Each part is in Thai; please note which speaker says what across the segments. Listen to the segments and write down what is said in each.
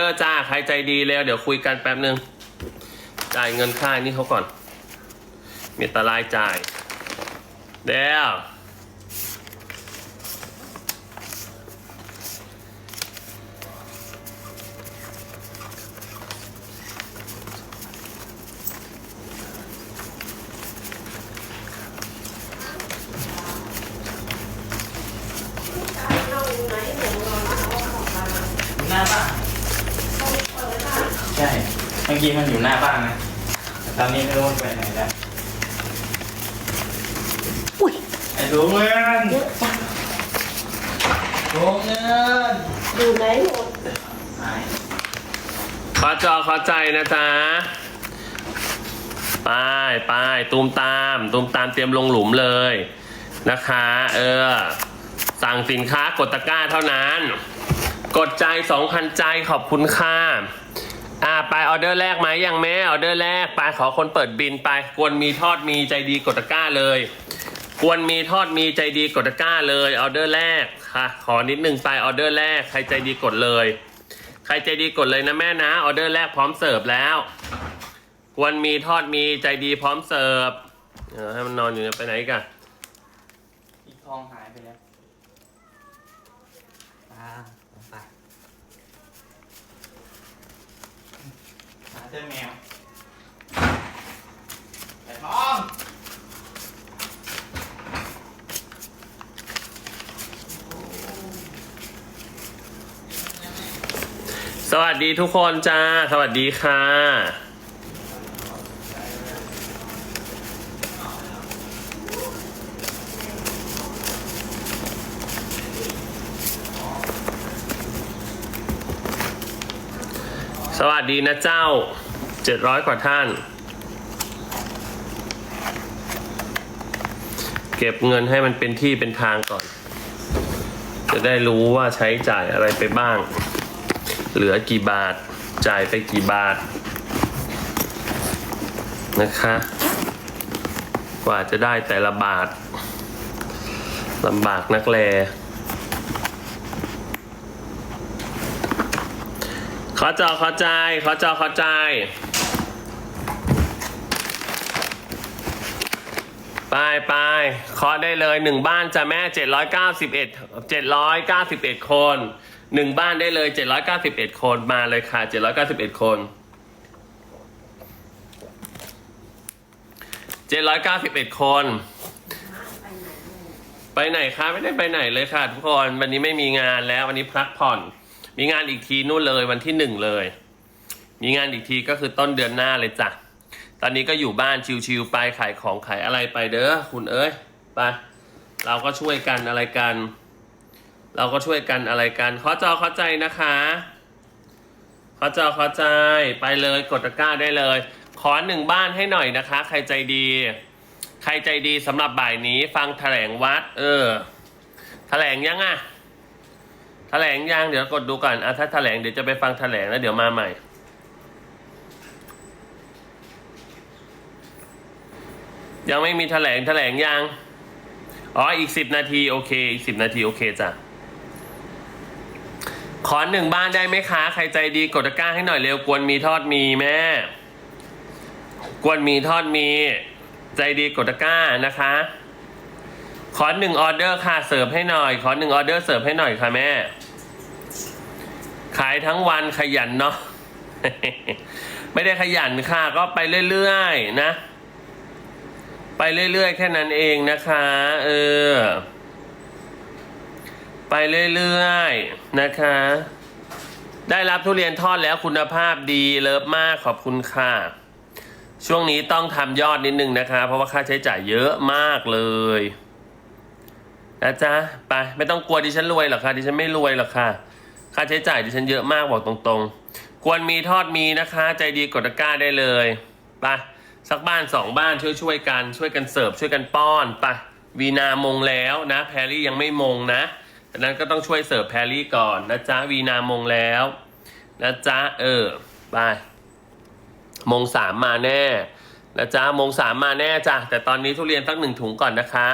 Speaker 1: เออจ้า ใครใจดีแล้ว เดี๋ยวคุยกันแป๊บนึง จ่ายเงินค่านี่เขาก่อน มีตารายจ่ายเดี๋ยว
Speaker 2: หน้าบ้านใช่ เมื่อกี้มันอยู่หน้าบ้านนะแต่ตอนนี้ไม่รู้มันไปไหนแล้ว
Speaker 3: อุ้ย
Speaker 2: ไอ้ถุงเงิน
Speaker 3: เยอะจัง
Speaker 2: ถุงเงิน
Speaker 3: อยู่ไหนหมด
Speaker 2: หาย
Speaker 1: ขอจอขอใจนะจ๊ะไปไปตูมตาม ตูมตามเตรียมลงหลุมเลยนะคะ เออ สั่งสินค้ากดตะกร้าเท่านั้น กดใจ2,000ใจขอบคุณค่ะ อ่าไปออเดอร์แรกไหมยังแม่ออเดอร์แรกไปขอคนเปิดบินไปกวนมีทอดมีใจดีกดตะกร้าเลยกวนมีทอดมีใจดีกดตะกร้าเลยออเดอร์แรกค่ะ ขอนิดนึงไปออเดอร์แรกใครใจดีกดเลย ใครใจดีกดเลยนะแม่นะออเดอร์แรกพร้อมเสิร์ฟแล้วกวนมีทอดมีใจดีพร้อมเสิร์ฟเออให้มันนอนอยู่เนี่ยไปไหนกัน
Speaker 2: อีกทองหายไปแล้วตาไปหา เจอแมวไอ้ทอง
Speaker 1: สวัสดีทุกคนจ้า สวัสดีค่ะ สวัสดีนะเจ้า เจ็ดร้อยกว่าท่าน เก็บเงินให้มันเป็นที่เป็นทางก่อน จะได้รู้ว่าใช้จ่ายอะไรไปบ้าง เหลือกี่บาท จ่ายไปกี่บาท นะคะ กว่าจะได้แต่ละบาทลำบากนักแลขอจอขอใจขอจอขอใจ ไปไปเคาะได้เลยหนึ่งบ้านจะแม่เจ็ดร้อยเก้าสิบเอ็ดเจ็ดร้อยเก้าสิบเอ็ดคนหนึ่งบ้านได้เลยเจ็ดร้อยเก้าสิบเอ็ดคนมาเลยค่ะเจ็ดร้อยเก้าสิบเอ็ดคนเจ็ดร้อยเก้าสิบเอ็ดคน ไปไหนคะไม่ได้ไปไหนเลยค่ะ ทุกคนวันนี้ไม่มีงานแล้ววันนี้พักผ่อน มีงานอีกทีนู่นเลยวันที่หนึ่งเลย มีงานอีกทีก็คือต้นเดือนหน้าเลยจ้ะ ตอนนี้ก็อยู่บ้านชิวๆไปขายของขายอะไรไปเด้อคุณเอ้ยไปเราก็ช่วยกันอะไรกัน เราก็ช่วยกันอะไรกันขอจอเข้าใจนะคะขอจอเข้าใจไปเลยกดตะกร้าได้เลย ขอหนึ่งบ้านให้หน่อยนะคะ ใครใจดี ใครใจดีสำหรับบ่ายนี้ ฟังแถลงวัด เออ แถลงยังอะแถลงยังเดี๋ยวกดดูก่อนอะถ้าแถลงเดี๋ยวจะไปฟังแถลงแล้วเดี๋ยวมาใหม่ ยังไม่มีแถลงแถลงยัง อ๋อ อีกสิบนาที โอเค อีกสิบนาที โอเคจ้ะ ขอหนึ่งบ้านได้ไหมคะ ใครใจดีกดตะกร้าให้หน่อยเร็ว กวนมีทอดมีแม่ กวนมีทอดมี ใจดีกดตะกร้านะคะ ขอหนึ่งออเดอร์ค่ะ เสิร์ฟให้หน่อย ขอหนึ่งออเดอร์เสิร์ฟให้หน่อยค่ะแม่ ขายทั้งวันขยันเนาะ ไม่ได้ขยันค่ะ ก็ไปเรื่อยๆนะ ไปเรื่อยๆ แค่นั้นเองนะคะ เออ ไปเรื่อยๆ นะคะ ได้รับทุเรียนทอดแล้วคุณภาพดีเลิฟมากขอบคุณค่ะ ช่วงนี้ต้องทำยอดนิดนึงนะคะ เพราะว่าค่าใช้จ่ายเยอะมากเลยนะจ๊ะไปไม่ต้องกลัวดิฉันรวยหรอกค่ะดิฉันไม่รวยหรอกค่ะ ค่าใช้จ่ายดิฉันเยอะมากบอกตรงๆ ควรมีทอดมีนะคะ ใจดีกดตะกร้าได้เลยไป สักบ้านสองบ้านช่วยช่วยกันช่วยกันเสิร์ฟช่วยกันป้อนไปวีนามงแล้วนะแพรรี่ยังไม่มงนะดังนั้นก็ต้องช่วยเสิร์ฟแพรรี่ก่อนนะจ๊ะวีนามงแล้วนะจ๊ะเออไปมงสามมาแน่นะจ๊ะมงสามมาแน่จ้ะแต่ตอนนี้ทุเรียนสักหนึ่งถุงก่อนนะคะ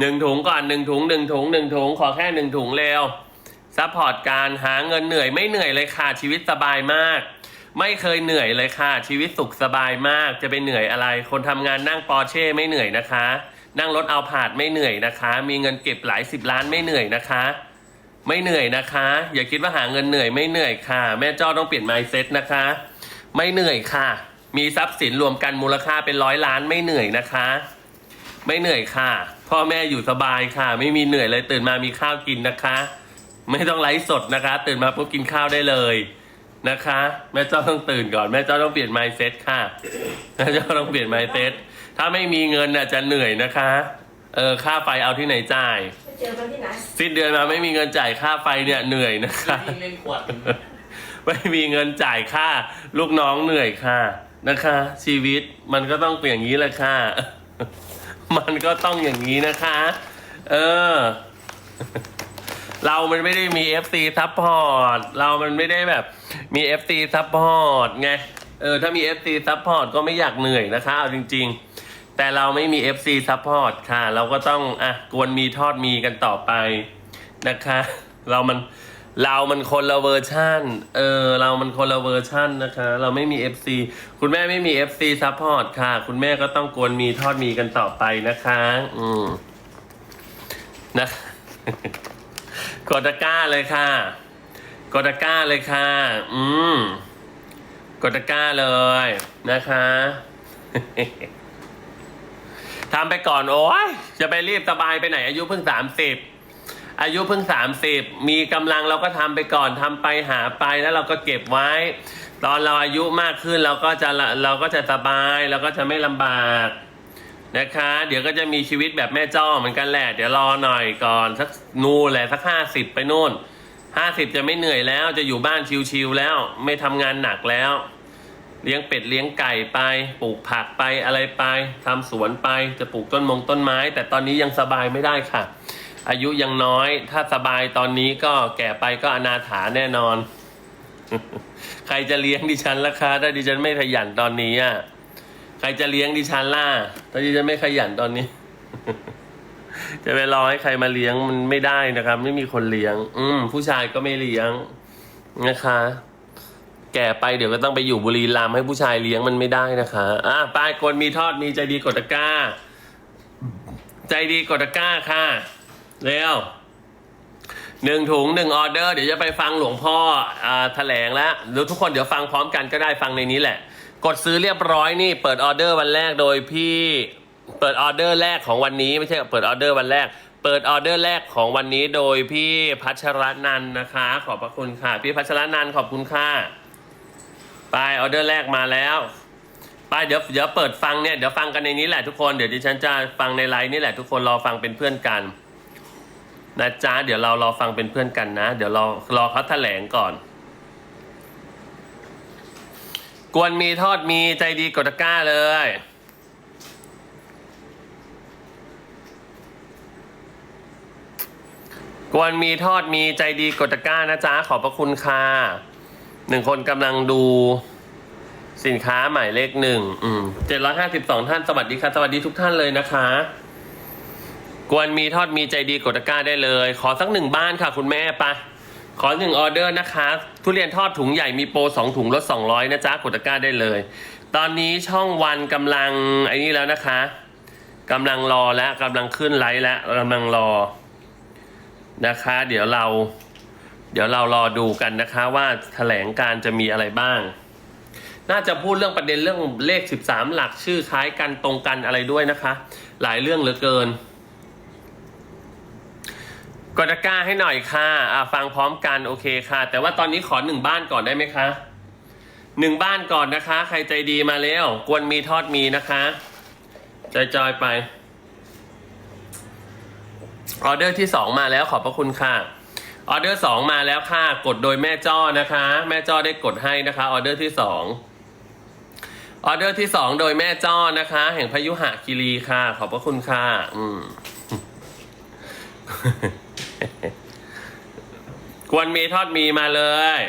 Speaker 1: หนึ่งถุงก่อนหนึ่งถุงหนึ่งถุงหนึ่งถุงขอแค่หนึ่งถุงเร็วซัพพอร์ตการหาเงินเหนื่อยไม่เหนื่อยเลยค่ะชีวิตสบายมาก ไม่เคยเหนื่อยเลยค่ะ ชีวิตสุขสบายมากจะไปเหนื่อยอะไร คนทำงานนั่งปอร์เช่ไม่เหนื่อยนะคะ นั่งรถเอาผาดไม่เหนื่อยนะคะ มีเงินเก็บหลายสิบล้านไม่เหนื่อยนะคะ ไม่เหนื่อยนะคะ อย่าคิดว่าหาเงินเหนื่อยไม่เหนื่อยค่ะ แม่จ้อต้องเปลี่ยน mindset นะคะ ไม่เหนื่อยค่ะ มีทรัพย์สินรวมกันมูลค่าเป็นร้อยล้านไม่เหนื่อยนะคะ ไม่เหนื่อยค่ะ พ่อแม่อยู่สบายค่ะ ไม่มีเหนื่อยเลยตื่นมามีข้าวกินนะคะ ไม่ต้องไลฟ์สดนะคะ ตื่นมาปุ๊บกินข้าวได้เลย นะคะ แม่เจ้าต้องตื่นก่อน แม่เจ้าต้องเปลี่ยน mindset ค่ะ แม่เจ้าต้องเปลี่ยน mindset ถ้าไม่มีเงินน่ะจะเหนื่อยนะคะ เออค่าไฟเอาที่ไหนจ่าย
Speaker 3: ไปเจอมันที่ไหน
Speaker 1: สิ้นเดือนมาไม่มีเงินจ่ายค่าไฟเนี่ยเหนื่อยนะคะ
Speaker 2: วิ่งเล่นขวด
Speaker 1: ไม่มีเงินจ่ายค่า ลูกน้องเหนื่อยค่ะนะคะ ชีวิตมันก็ต้องเป็นอย่างนี้แหละค่ะ มันก็ต้องอย่างนี้นะคะ เออ เรามันไม่ได้มี FC support เรามันไม่ได้แบบ มี FC support ไง เออ ถ้ามี FC support ก็ไม่อยากเหนื่อยนะคะ เอาจริง ๆ แต่เราไม่มี FC support ค่ะ เราก็ต้อง อะ กวนมีทอดมีกันต่อไปนะคะ เรามัน เรามันคนละเวอร์ชันเออ เรามันคนละเวอร์ชันนะคะ เราไม่มี FC คุณแม่ไม่มี FC support ค่ะ คุณแม่ก็ต้องกวนมีทอดมีกันต่อไปนะคะ อืม นะกดตะกร้าเลยค่ะ กดตะกร้าเลยค่ะ อืม กดตะกร้าเลยนะคะทำไปก่อนโอ้ยจะไปรีบสบายไปไหน อายุเพิ่งสามสิบอายุเพิ่งสามสิบมีกำลังเราก็ทำไปก่อนทำไปหาไปแล้วเราก็เก็บไว้ ตอนเราอายุมากขึ้นเราก็จะละเราก็จะสบายเราก็จะไม่ลำบากนะคะ เดี๋ยวก็จะมีชีวิตแบบแม่จ้อเหมือนกันแหละ เดี๋ยวรอหน่อยก่อนสักนู่นแหละสักห้าสิบไปนู่น ห้าสิบจะไม่เหนื่อยแล้วจะอยู่บ้านชิวๆแล้ว ไม่ทำงานหนักแล้ว เลี้ยงเป็ดเลี้ยงไก่ไป ปลูกผักไปอะไรไปทำสวนไปจะปลูกต้นมงต้นไม้ แต่ตอนนี้ยังสบายไม่ได้ค่ะ อายุยังน้อย ถ้าสบายตอนนี้ก็แก่ไปก็อนาถาแน่นอน ใครจะเลี้ยงดิฉันล่ะคะถ้าดิฉันไม่ขยันตอนนี้อะใครจะเลี้ยงดิฉันล่ะถ้าดิฉันไม่ขยันตอนนี้ จะไปรอให้ใครมาเลี้ยงมันไม่ได้นะครับ ไม่มีคนเลี้ยง อืมผู้ชายก็ไม่เลี้ยงนะคะ แก่ไปเดี๋ยวก็ต้องไปอยู่บุรีรัมย์ให้ผู้ชายเลี้ยงมันไม่ได้นะคะอะไปคนมีทอดมีใจดีกดตะก้า ใจดีกดตะก้าค่ะเร็วหนึ่งถุงหนึ่งออเดอร์เดี๋ยวจะไปฟังหลวงพ่ออ่าแถลงแล้วเดี๋ยวทุกคนเดี๋ยวฟังพร้อมกันก็ได้ฟังในนี้แหละ กดซื้อเรียบร้อยนี่เปิดออเดอร์วันแรกโดยพี่ เปิดออเดอร์แรกของวันนี้ไม่ใช่เปิดออเดอร์วันแรก เปิดออเดอร์แรกของวันนี้โดยพี่พัชรนันท์นะคะ ขอบพระคุณค่ะ พี่พัชรนันท์ขอบคุณค่ะไปออเดอร์แรกมาแล้วไปเดี๋ยวเดี๋ยวเปิดฟังเนี่ยเดี๋ยวฟังกันในนี้แหละทุกคนเดี๋ยวดิฉันจะฟังในไลน์นี่แหละทุกคนรอฟังเป็นเพื่อนกันนะจ๊ะเดี๋ยวเรารอฟังเป็นเพื่อนกันนะ เดี๋ยวรอรอเขาแถลงก่อน กวนมีทอดมีใจดีกดตะก้าเลย กวนมีทอดมีใจดีกดตะกร้านะจ๊ะขอบพระคุณค่ะหนึ่งคนกำลังดูสินค้าหมายเลขหนึ่งเจ็ดร้อยห้าสิบสองท่านสวัสดีค่ะสวัสดีทุกท่านเลยนะคะ กวนมีทอดมีใจดีกดตะกร้าได้เลย ขอสักหนึ่งบ้านค่ะ คุณแม่ปะขอหนึ่งออเดอร์นะคะ ทุเรียนทอดถุงใหญ่มีโปรสองถุงลดสองร้อยนะจ๊ะกดตะกร้าได้เลย ตอนนี้ช่องวันกำลังไอ้นี่แล้วนะคะกำลังรอแล้วกำลังขึ้นไลฟ์แล้วกำลังรอ นะคะ เดี๋ยวเรา เดี๋ยวเรารอดูกันนะคะว่าแถลงการจะมีอะไรบ้าง น่าจะพูดเรื่องประเด็นเรื่องเลข 13 หลักชื่อคล้ายกันตรงกันอะไรด้วยนะคะ หลายเรื่องเหลือเกินกดกร้าให้หน่อยค่ะอะฟังพร้อมกันโอเคค่ะ แต่ว่าตอนนี้ขอหนึ่งบ้านก่อนได้ไหมคะหนึ่งบ้านก่อนนะคะ ใครใจดีมาแล้ว กวนมีทอดมีนะคะจอยๆไป ออเดอร์ที่สองมาแล้วขอบพระคุณค่ะ ออเดอร์สองมาแล้วค่ะ กดโดยแม่จ้อนะคะ แม่จ้อได้กดให้นะคะออเดอร์ที่สองออเดอร์ที่สองโดยแม่จ้อนะคะ แห่งพยุหะคีรีค่ะ ขอบพระคุณค่ะ อืมกวนมีทอดมีมาเลย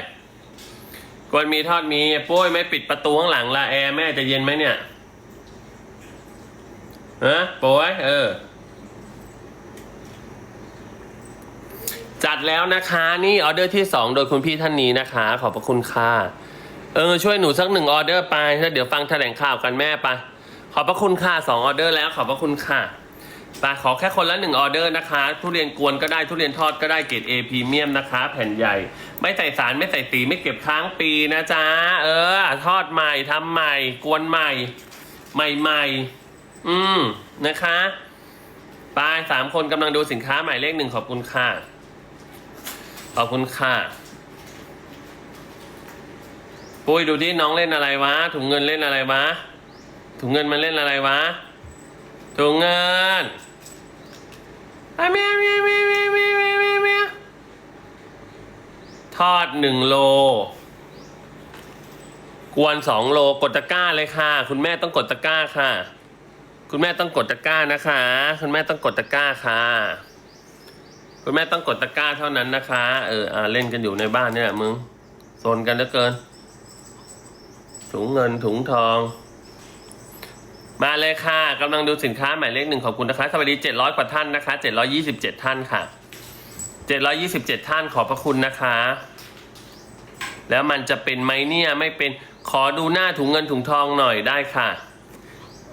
Speaker 1: กวนมีทอดมีปุ้ยไม่ปิดประตูข้างหลังละแอร์แม่จะเย็นไหมเนี่ยฮะปุ้ยเออ จัดแล้วนะคะนี่ออเดอร์ที่สองโดยคุณพี่ท่านนี้นะคะ ขอบพระคุณค่ะเออช่วยหนูสักหนึ่งออเดอร์ไปแล้วเดี๋ยวฟังแถลงข่าวกันแม่ไปขอบพระคุณค่ะสองออเดอร์แล้วขอบพระคุณค่ะไปขอแค่คนละหนึ่งออเดอร์นะคะ ทุเรียนกวนก็ได้ทุเรียนทอดก็ได้เกรด A พรีเมียมนะคะ แผ่นใหญ่ ไม่ใส่สารไม่ใส่สีไม่เก็บค้างปีนะจ๊ะเออ ทอดใหม่ทำใหม่ กวนใหม่ ใหม่ๆอืมนะคะไปสามคนกำลังดูสินค้าหมายเลขหนึ่งขอบคุณค่ะ ขอบคุณค่ะ ปุ้ยดูที่น้องเล่นอะไรวะ ถุงเงินเล่นอะไรวะ ถุงเงินมันเล่นอะไรวะ ถุงเงินอะเมียเมียเมียเมียเมียเมียเมียเมียทอดหนึ่งโล กวนสองโลกดตะกร้าเลยค่ะ คุณแม่ต้องกดตะกร้าค่ะ คุณแม่ต้องกดตะกร้านะคะ คุณแม่ต้องกดตะกร้าค่ะ คุณแม่ต้องกดตะกร้าเท่านั้นนะคะ เอออ่าเล่นกันอยู่ในบ้านเนี่ยมึงโซนกันเหลือเกิน ถุงเงินถุงทอง มาเลยค่ะกำลังดูสินค้าหมายเลขหนึ่งขอบคุณนะคะ สวัสดีเจ็ดร้อยกว่าท่านนะคะเจ็ดร้อยี่สิบเจ็ดท่านค่ะเจ็ดร้อยี่สิบเจ็ดท่านขอบพระคุณนะคะ แล้วมันจะเป็นไหมเนี่ยไม่เป็นขอดูหน้าถุงเงินถุงทองหน่อยได้ค่ะ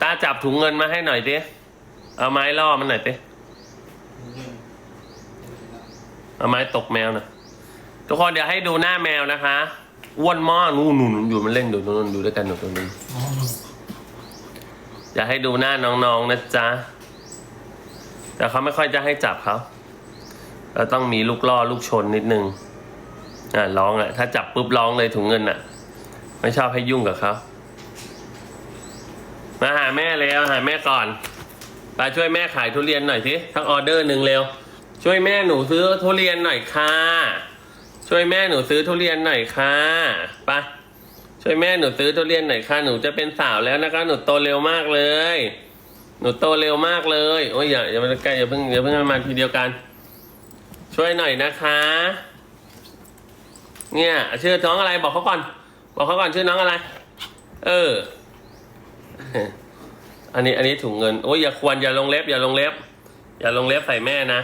Speaker 1: ตาจับถุงเงินมาให้หน่อยดิเอาไม้ล่อมันหน่อยดิ เอาไม้ตกแมวน่อยทุกคนเดี๋ยวให้ดูหน้าแมวนะคะอ้วนมากนู่นนู่นอยู่มันเล่นอยู่นู่นดูด้วยกันอยู่ตรงนี้อยากให้ดูหน้าน้องๆนะจ๊ะแต่เขาไม่ค่อยจะให้จับเขาเราต้องมีลูกล่อลูกชนนิดนึงอ่าร้องอะ ถ้าจับปุ๊บร้องเลยถุงเงินอะ ไม่ชอบให้ยุ่งกับเขามาหาแม่เร็วหาแม่ก่อนไปช่วยแม่ขายทุเรียนหน่อยสิทั้งออเดอร์หนึ่งเร็ว ช่วยแม่หนูซื้อทุเรียนหน่อยค่ะ ช่วยแม่หนูซื้อทุเรียนหน่อยค่ะไปช่วยแม่หนูซื้อทุเรียนหน่อยค่ะ หนูจะเป็นสาวแล้วนะคะ หนูโตเร็วมากเลย หนูโตเร็วมากเลย โอ้ยอย่าอย่ามาใกล้อย่าเพิ่งอย่าเพิ่งมาทีเดียวกัน ช่วยหน่อยนะคะ เนี่ยชื่อน้องอะไรบอกเขาก่อน บอกเขาก่อนชื่อน้องอะไร เออ อันนี้อันนี้ถุงเงิน โอ้ยอย่าควรอย่าลงเล็บ อย่าลงเล็บ อย่าลงเล็บใส่แม่นะ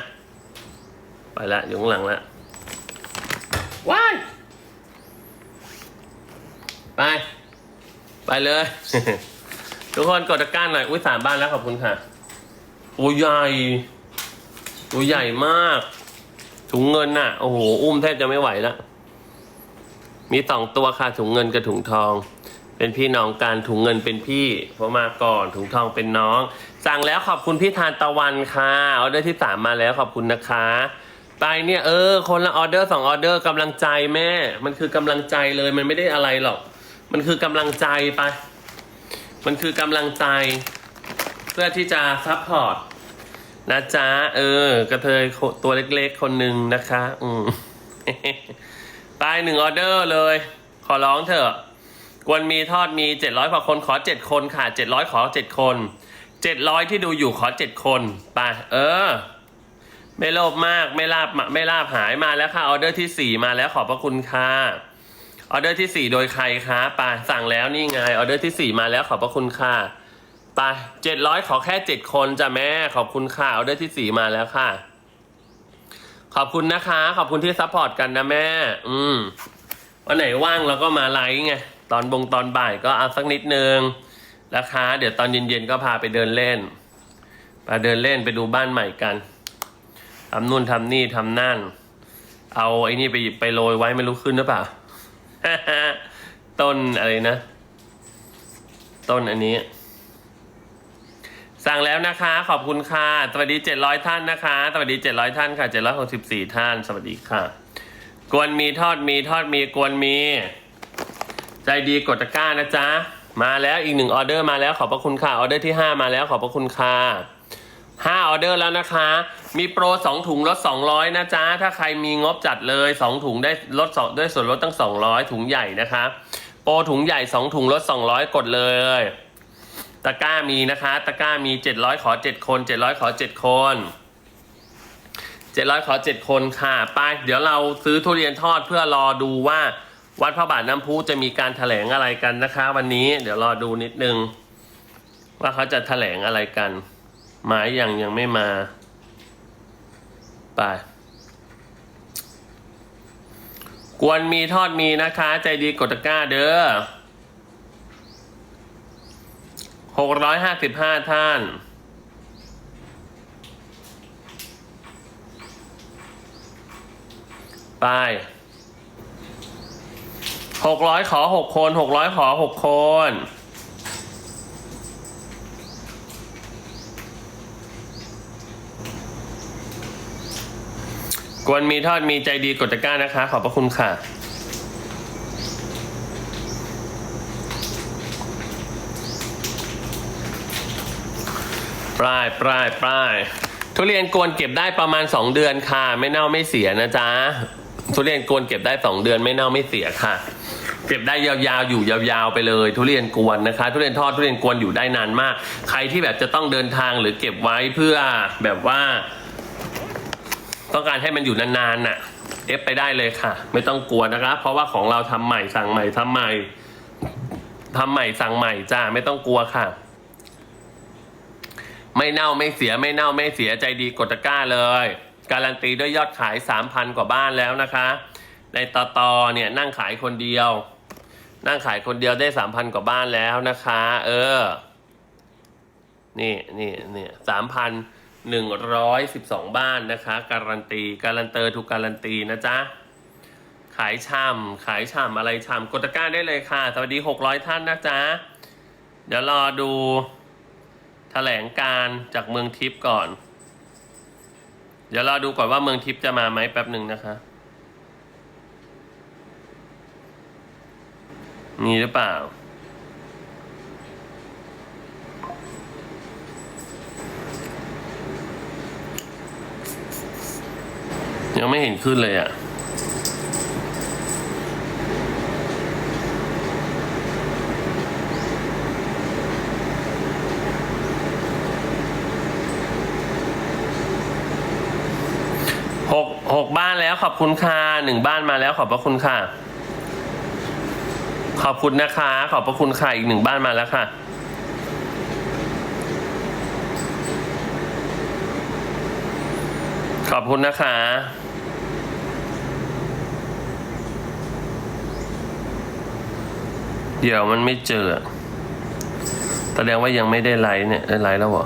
Speaker 1: ไปละอยู่ข้างหลังละว้ายไป ไปเลย ทุกคนกดตะกร้าหน่อย อุ้ยสามบ้านแล้วขอบคุณค่ะโอ้ยใหญ่ตัวใหญ่มาก ถุงเงินน่ะ โอ้โห อุ้มแทบจะไม่ไหวแล้วมีสองตัวค่ะถุงเงินกับถุงทอง เป็นพี่น้องกันถุงเงินเป็นพี่เพราะมาก่อนถุงทองเป็นน้อง สั่งแล้วขอบคุณพี่ทานตะวันค่ะออเดอร์ที่สามมาแล้วขอบคุณนะคะ ไปเนี่ยเออ คนละออเดอร์สองออเดอร์กำลังใจแม่ มันคือกำลังใจเลยมันไม่ได้อะไรหรอก มันคือกำลังใจไป มันคือกำลังใจ เพื่อที่จะซัพพอร์ตนะจ๊ะเออ กระเทยตัวเล็กๆคนหนึ่งนะคะ อืมไปหนึ่งออเดอร์เลย ขอร้องเถอะกวนมีทอดมีเจ็ดร้อยกว่าคนขอเจ็ดคนค่ะเจ็ดร้อยขอเจ็ดคนเจ็ดร้อยที่ดูอยู่ขอเจ็ดคนไปเออ ไม่โลภมากไม่ลาบไม่ลาบหายมาแล้วค่ะออเดอร์ที่สี่มาแล้วขอบพระคุณค่ะออเดอร์ที่สี่โดยใครคะไปสั่งแล้วนี่ไงออเดอร์ที่สี่มาแล้วขอบพระคุณค่ะไปเจ็ดร้อยขอแค่เจ็ดคนจ้ะแม่ขอบคุณค่ะออเดอร์ที่สี่มาแล้วค่ะ ขอบคุณนะคะ ขอบคุณที่ซัพพอร์ตกันนะแม่ อืมวันไหนว่างเราก็มาไลฟ์ไงตอนบงตอนบ่ายก็เอาสักนิดนึงนะคะ เดี๋ยวตอนเย็นๆก็พาไปเดินเล่นไปเดินเล่นไปดูบ้านใหม่กัน ทำนู่นทำนี่ทำนั่น เอาไอ้นี่ไปไปโรยไว้ไม่รู้ขึ้นหรือเปล่า ต้นอะไรนะ ต้นอันนี้ สั่งแล้วนะคะ ขอบคุณค่ะ สวัสดี700ท่านนะคะ สวัสดี700ท่านค่ะ764ท่าน สวัสดีค่ะ กวนมีทอดมีทอดมีกวนมี ใจดีกดตะกร้านะจ๊ะ มาแล้วอีกหนึ่งออเดอร์มาแล้วขอบพระคุณค่ะ ออเดอร์ที่5มาแล้วขอบพระคุณค่ะห้าออเดอร์แล้วนะคะ มีโปร2ถุงลด200นะจ๊ะ ถ้าใครมีงบจัดเลย2ถุงได้ลดสองด้วยส่วนลดตั้ง200ถุงใหญ่นะคะ โปรถุงใหญ่2ถุงลด200กดเลย ตะกร้ามีนะคะ ตะกร้ามี700ขอ7คน700ขอ7คน700ขอ7คนค่ะ ไป เดี๋ยวเราซื้อทุเรียนทอดเพื่อรอดูว่าวัดพระบาทน้ำพุจะมีการแถลงอะไรกันนะคะ วันนี้เดี๋ยวรอดูนิดนึง ว่าเขาจะแถลงอะไรกัน หมายยังยังไม่มา ไป กวนมีทอดมีนะคะ ใจดีกดตะกร้าเด้อหกร้อยห้าสิบห้าท่านไปหกร้อยขอหกคนหกร้อยขอหกคน กวนมีทอดมีใจดีกดตะกร้านะคะ ขอบพระคุณค่ะ ปลายปลายปลายทุเรียนกวนเก็บได้ประมาณ 2 เดือนค่ะ ไม่เน่าไม่เสียนะจ๊ะทุเรียนกวนเก็บได้ 2 เดือนไม่เน่าไม่เสียค่ะ เก็บได้ยาวๆอยู่ยาวๆไปเลย ทุเรียนกวนนะคะ ทุเรียนทอดทุเรียนกวนอยู่ได้นานมาก ใครที่แบบจะต้องเดินทางหรือเก็บไว้เพื่อแบบว่า ต้องการให้มันอยู่นานๆน่ะ เอฟไปได้เลยค่ะ ไม่ต้องกลัวนะคะเพราะว่าของเราทำใหม่สั่งใหม่ทำใหม่ทำใหม่สั่งใหม่จ้าไม่ต้องกลัวค่ะ ไม่เน่าไม่เสียไม่เน่าไม่เสียใจดีกดตะกร้าเลย การันตีด้วยยอดขายสามพันกว่าบ้านแล้วนะคะ ในตอตอเนี่ยนั่งขายคนเดียว นั่งขายคนเดียวได้สามพันกว่าบ้านแล้วนะคะ เออ นี่นี่นี่สามพัน หนึ่งร้อยสิบสองบ้านนะคะ การันตี การันเตอร์ถูกการันตีนะจ๊ะ ขายช่ำขายช่ำอะไรช่ำกดตะกร้าได้เลยค่ะ สวัสดีหกร้อยท่านนะจ๊ะ เดี๋ยวรอดูแถลงการจากเมืองทิพย์ก่อน เดี๋ยวรอดูก่อนว่าเมืองทิพย์จะมาไหมแป๊บหนึ่งนะคะมีหรือเปล่า ยังไม่เห็นขึ้นเลยอะหกหกบ้านแล้วขอบคุณค่ะหนึ่งบ้านมาแล้วขอบพระคุณค่ะ ขอบคุณนะคะ ขอบพระคุณค่ะอีกหนึ่งบ้านมาแล้วค่ะขอบคุณนะคะ เดี๋ยวมันไม่เจอแสดงว่ายังไม่ได้ไลฟ์เนี่ยได้ไลฟ์แล้วเหรอ